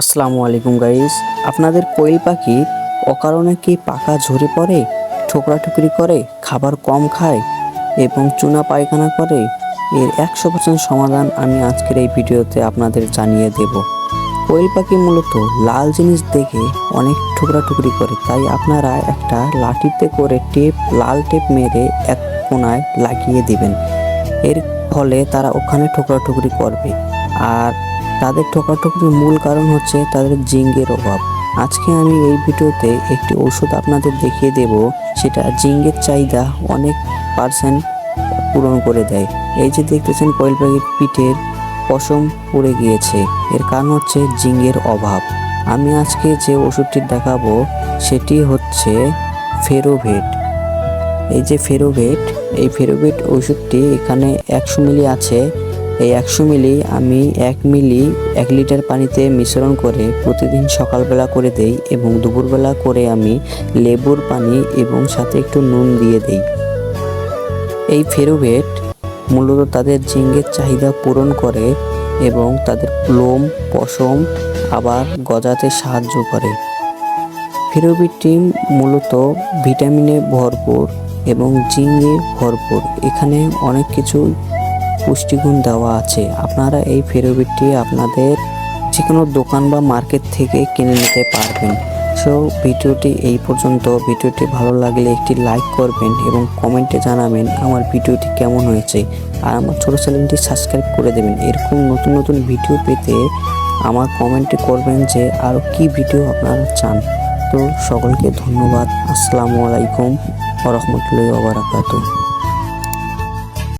আসসালামু আলাইকুম গাইস। আপনাদের কোয়েল পাখি অকারণে কি পাকা ঝরে পড়ে, ঠোকরা ঠোকরাঠুকরি করে, খাবার কম খায় এবং চুনা পায়খানা করে? এর একশো পার্সেন্ট সমাধান আমি আজকের এই ভিডিওতে আপনাদের জানিয়ে দেব। কোয়েল পাখি মূলত লাল জিনিস দেখে অনেক ঠুকরাঠুকরি করে, তাই আপনারা একটা লাঠিতে করে টেপ, লাল টেপ মেরে এক কোনায় লাগিয়ে দিবেন। এর ফলে তারা ওখানে ঠোকরা ঠোকরাঠুকরি করবে। আর তাদের ঠোকাঠুকির মূল কারণ হচ্ছে তাদের জিঙ্গের অভাব। আজকে আমি এই ভিডিওতে একটি ওষুধ আপনাদের দেখিয়ে দেব, সেটা জিঙ্গের চাহিদা অনেক পার্সেন্ট পূরণ করে দেয়। এই যে দেখতেছেন, কোয়েল পাখির পিঠের পশম পড়ে গিয়েছে। এর কারণ হচ্ছে জিঙ্গের অভাব। আমি আজকে যে ওষুধটি দেখাবো, সেটি হচ্ছে ফেরোভেট। এই যে ফেরোভেট, এই ফেরোভেট ওষুধটি এখানে একশো মিলি আছে। এই একশো মিলি আমি এক মিলি এক লিটার পানিতে মিশ্রণ করে প্রতিদিন সকালবেলা করে দেই এবং দুপুরবেলা করে আমি লেবুর পানি এবং সাথে একটু নুন দিয়ে দেই। এই ফেরোভেট মূলত তাদের জিঙ্গের চাহিদা পূরণ করে এবং তাদের লোম, পশম আবার গজাতে সাহায্য করে। ফেরোভিটটি মূলত ভিটামিনে ভরপুর এবং জিঙ্গে ভরপুর। এখানে অনেক কিছু পুষ্টিগুণ দেওয়া আছে। আপনারা এই ফেরোভিটটি আপনাদের যে কোনো দোকান বা মার্কেট থেকে কিনে নিতে পারবেন। সো ভিডিওটি এই পর্যন্ত। ভিডিওটি ভালো লাগলে একটি লাইক করবেন এবং কমেন্টে জানাবেন আমার ভিডিওটি কেমন হয়েছে। আর আমার ছোটো চ্যানেলটি সাবস্ক্রাইব করে দেবেন। এরকম নতুন নতুন ভিডিও পেতে আমার কমেন্টে করবেন যে আরও কি ভিডিও আপনারা চান। তো, সকলকে ধন্যবাদ। আসসালামু আলাইকুম ওরহমতুল্লাহ ওবরাকাতুহ